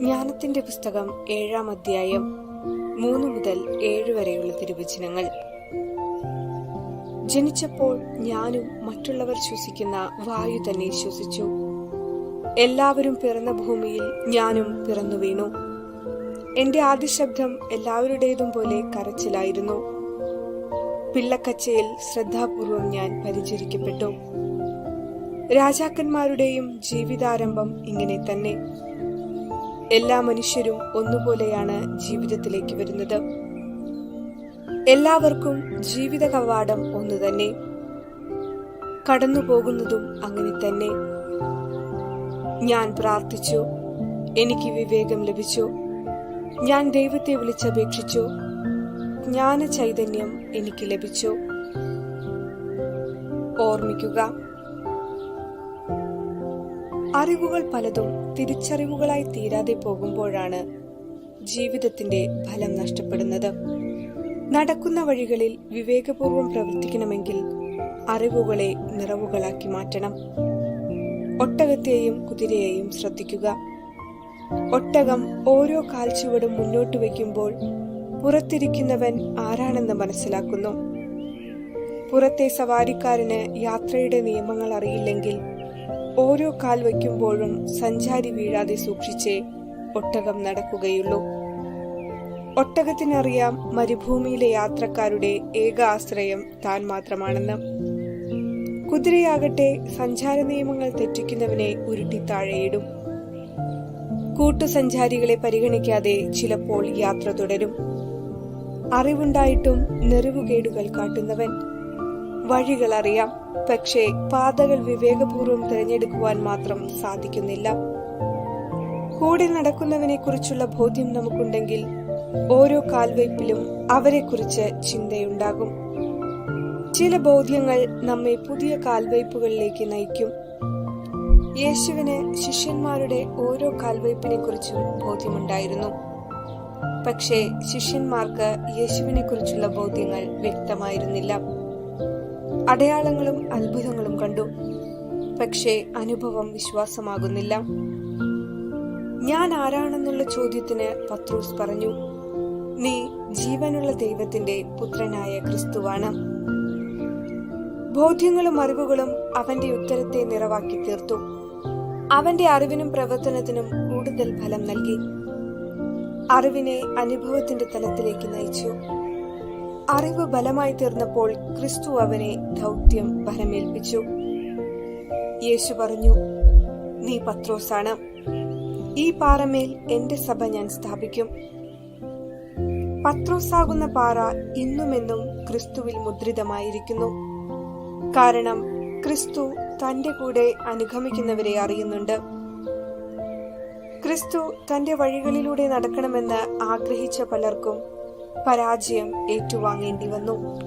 ജ്ഞാനത്തിന്റെ പുസ്തകം ഏഴാം അധ്യായം മൂന്ന് മുതൽ ഏഴ് വരെയുള്ള തിരുവചനങ്ങൾ. ജനിച്ചപ്പോൾ ഞാനും മറ്റുള്ളവർ ശ്വസിക്കുന്ന വായു തന്നെ ശ്വസിച്ചു. എല്ലാവരും പിറന്ന ഭൂമിയിൽ ഞാനും പിറന്നു വീണു. എന്റെ ആദ്യ ശബ്ദം എല്ലാവരുടേതും പോലെ കരച്ചിലായിരുന്നു. പിള്ളക്കച്ചയിൽ ശ്രദ്ധാപൂർവം ഞാൻ പരിചരിക്കപ്പെട്ടു. രാജാക്കന്മാരുടെയും ജീവിതാരംഭം ഇങ്ങനെ തന്നെ. എല്ലാ മനുഷ്യരും ഒന്നുപോലെയാണ് ജീവിതത്തിലേക്ക് വരുന്നത്. എല്ലാവർക്കും ജീവിത കവാടം ഒന്നു തന്നെ. കടന്നു പോകുന്നതും അങ്ങനെ തന്നെ. ഞാൻ പ്രാർത്ഥിച്ചു. എനിക്ക് വിവേകം ലഭിച്ചു. ഞാൻ ദൈവത്തെ വിളിച്ചപേക്ഷിച്ചു. ജ്ഞാന ചൈതന്യം എനിക്ക് ലഭിച്ചു. ഓർമ്മിക്കുക. അറിവുകൾ പലതും തിരിച്ചറിവുകളായി തീരാതെ പോകുമ്പോഴാണ് ജീവിതത്തിന്റെ ഫലം നഷ്ടപ്പെടുന്നത്. നടക്കുന്ന വഴികളിൽ വിവേകപൂർവം പ്രവർത്തിക്കണമെങ്കിൽ അറിവുകളെ നിറവുകളാക്കി മാറ്റണം. ഒട്ടകത്തെയും കുതിരയെയും ശ്രദ്ധിക്കുക. ഒട്ടകം ഓരോ കാൽച്ചുവടും മുന്നോട്ട് വയ്ക്കുമ്പോൾ പുറത്തിരിക്കുന്നവൻ ആരാണെന്ന് മനസ്സിലാക്കുന്നു. പുറത്തെ സവാരിക്കാരന് യാത്രയുടെ നിയമങ്ങൾ അറിയില്ലെങ്കിൽ ഓരോ കാൽ വയ്ക്കുമ്പോഴും സഞ്ചാരി വീഴാതെ സൂക്ഷിച്ചേ ഒട്ടകം നടക്കുകയുള്ളൂ. ഒട്ടകത്തിനറിയാം മരുഭൂമിയിലെ യാത്രക്കാരുടെ ഏക ആശ്രയം താൻ മാത്രമാണെന്ന്. കുതിരയാകട്ടെ സഞ്ചാര നിയമങ്ങൾ തെറ്റിക്കുന്നവനെ ഉരുട്ടി താഴെയിടും. കൂട്ടുസഞ്ചാരികളെ പരിഗണിക്കാതെ ചിലപ്പോൾ യാത്ര തുടരും. അറിവുണ്ടായിട്ടും നെറിവുകേടുകൾ കാട്ടുന്നവൻ വഴികൾ അറിയാം പക്ഷേ പാതകൾ വിവേകപൂർവം തിരഞ്ഞെടുക്കുവാൻ മാത്രം സാധിക്കുന്നില്ല. കൂടെ നടക്കുന്നവനെ കുറിച്ചുള്ള ബോധ്യം നമുക്കുണ്ടെങ്കിൽ ഓരോ കാൽവയ്പിലും അവരെക്കുറിച്ച് ചിന്തയുണ്ടാകും. ചില ബോധ്യങ്ങൾ നമ്മെ പുതിയ കാൽവയ്പുകളിലേക്ക് നയിക്കും. യേശുവിന് ശിഷ്യന്മാരുടെ ഓരോ കാൽവയ്പിനെ കുറിച്ചും ബോധ്യമുണ്ടായിരുന്നു. പക്ഷേ ശിഷ്യന്മാർക്ക് യേശുവിനെ കുറിച്ചുള്ള ബോധ്യങ്ങൾ വ്യക്തമായിരുന്നില്ല. അടയാളങ്ങളും അത്ഭുതങ്ങളും കണ്ടു. പക്ഷേ അനുഭവം വിശ്വാസമാകുന്നില്ല. ഞാൻ ആരാണെന്നുള്ള ചോദ്യത്തിന് പത്രൂസ് പറഞ്ഞു നീ ജീവനുള്ള ദൈവത്തിന്റെ പുത്രനായ ക്രിസ്തുവാണ്. ബോധ്യങ്ങളും അറിവുകളും അവന്റെ ഉത്തരത്തെ നിറവാക്കി തീർത്തു. അവന്റെ അറിവിനും പ്രവർത്തനത്തിനും കൂടുതൽ ഫലം നൽകി. അറിവിനെ അനുഭവത്തിന്റെ തലത്തിലേക്ക് നയിച്ചു. അറിവ് ബലമായി തീർന്നപ്പോൾ ക്രിസ്തു അവനെ ദൗത്യം ഭരമേൽപ്പിച്ചു യേശു പറഞ്ഞു നീ പത്രോസാണ്. ഈ പാറമേൽ എന്റെ സഭ ഞാൻ സ്ഥാപിക്കും. പത്രോസാകുന്ന പാറ ഇന്നുമെന്നും ക്രിസ്തുവിൽ മുദ്രിതമായിരിക്കുന്നു. കാരണം ക്രിസ്തു തന്റെ കൂടെ അനുഗമിക്കുന്നവരെ അറിയുന്നുണ്ട്. ക്രിസ്തു തന്റെ വഴികളിലൂടെ നടക്കണമെന്ന് ആഗ്രഹിച്ച പലർക്കും പരാജയം ഏറ്റുവാങ്ങേണ്ടി വന്നു.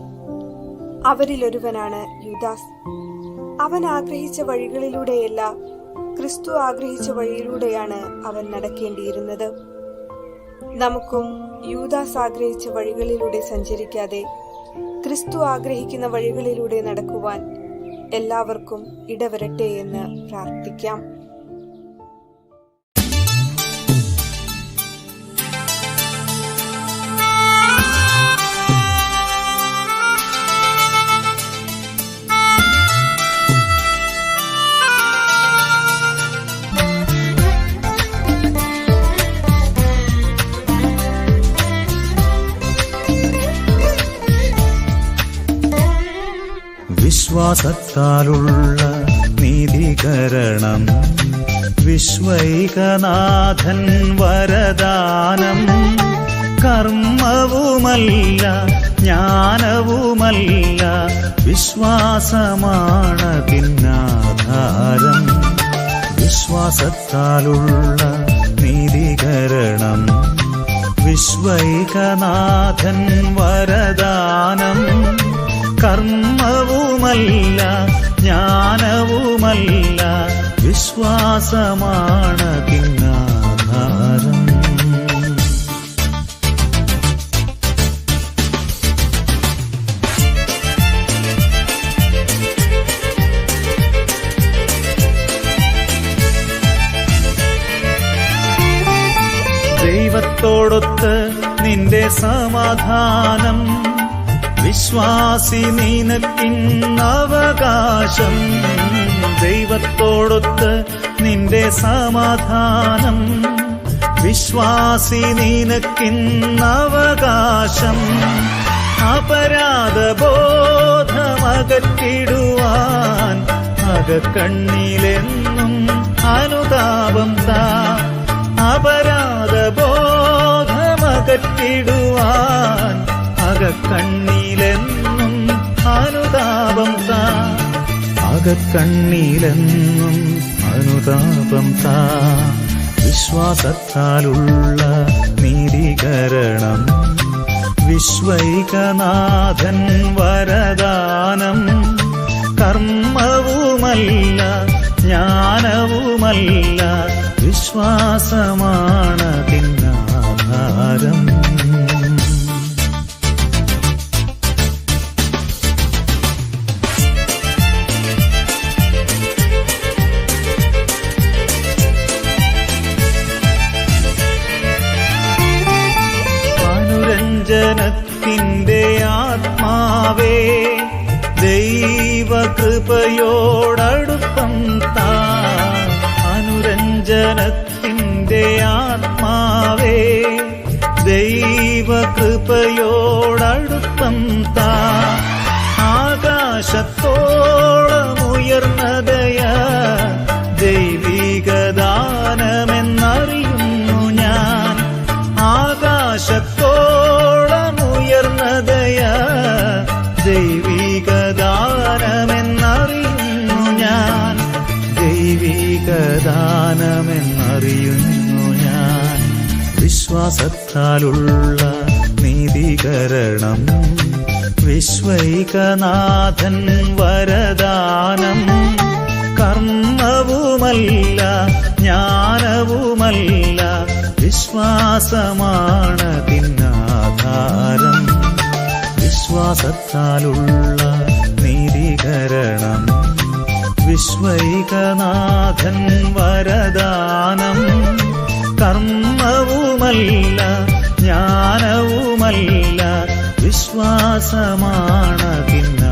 അവരിലൊരുവനാണ് യുദാസ്. അവൻ ആഗ്രഹിച്ച വഴികളിലൂടെയല്ല ക്രിസ്തു ആഗ്രഹിച്ച വഴിയിലൂടെയാണ് അവൻ നടക്കേണ്ടിയിരുന്നത്. നമുക്കും യൂദാസ് ആഗ്രഹിച്ച വഴികളിലൂടെ സഞ്ചരിക്കാതെ ക്രിസ്തു ആഗ്രഹിക്കുന്ന വഴികളിലൂടെ നടക്കുവാൻ എല്ലാവർക്കും ഇടവരട്ടെ എന്ന് പ്രാർത്ഥിക്കാം. വിശ്വാസത്താലുള്ള നീതികരണം വിശ്വൈകനാഥൻ വരദാനം കർമ്മവുമല്ല ജ്ഞാനവുമല്ല വിശ്വാസമാണ് പിന്നാധാരം. വിശ്വാസത്താലുള്ള നീതികരണം വിശ്വൈകനാഥൻ വരദാനം കർമ്മവുമല്ല ജ്ഞാനവുമല്ല വിശ്വാസമാണതിനാധാരം ദൈവത്തോടൊത്ത് നിന്റെ സമാധാനം വിശ്വാസി നിനക്കിന്നവകാശം ദൈവത്തോടൊത്ത് നിന്റെ സമാധാനം. വിശ്വാസി നിനക്കിന്നവകാശം അപരാധബോധമകറ്റിടുവാൻ അകക്കണ്ണിലെന്നും അനുതാപം താ. അപരാധബോധമകറ്റിടുവാൻ അകക്കണ്ണിലെന്നും അകക്കണ്ണിലെന്നും അനുതാപം താ. വിശ്വാസത്താലുള്ള നീതികരണം. വിശ്വൈകനാഥൻ വരദാനം. കർമ്മവുമല്ല ജ്ഞാനവുമല്ല വിശ്വാസമാണതിനാധാരം. അനുരഞ്ജനത്തിന്റെ ആത്മാവേ ദൈവകൃപയോടടുപ്പം താ അനുരഞ്ജനത്തിന്റെ ആത്മാവേ ദൈവകൃപയോടടുപ്പം താ ആകാശത്തോളമുയർന്നതയ ദൈവികദാനമെന്നറിയുന്നു ഞാൻ. ആകാശത്തോളമുയർന്നതയ വിശ്വാസത്താലുള്ള നീതികരണം വിശ്വൈകനാഥൻ വരദാനം കർമ്മവുമല്ല ജ്ഞാനവുമല്ല വിശ്വാസമാണ് പിന്നാധാരം. വിശ്വാസത്താലുള്ള നീതികരണം വിശ്വൈകനാഥൻ വരദാനം കർമ്മവുമല്ല ജ്ഞാനവുമല്ല വിശ്വാസമാണ് പിന്ന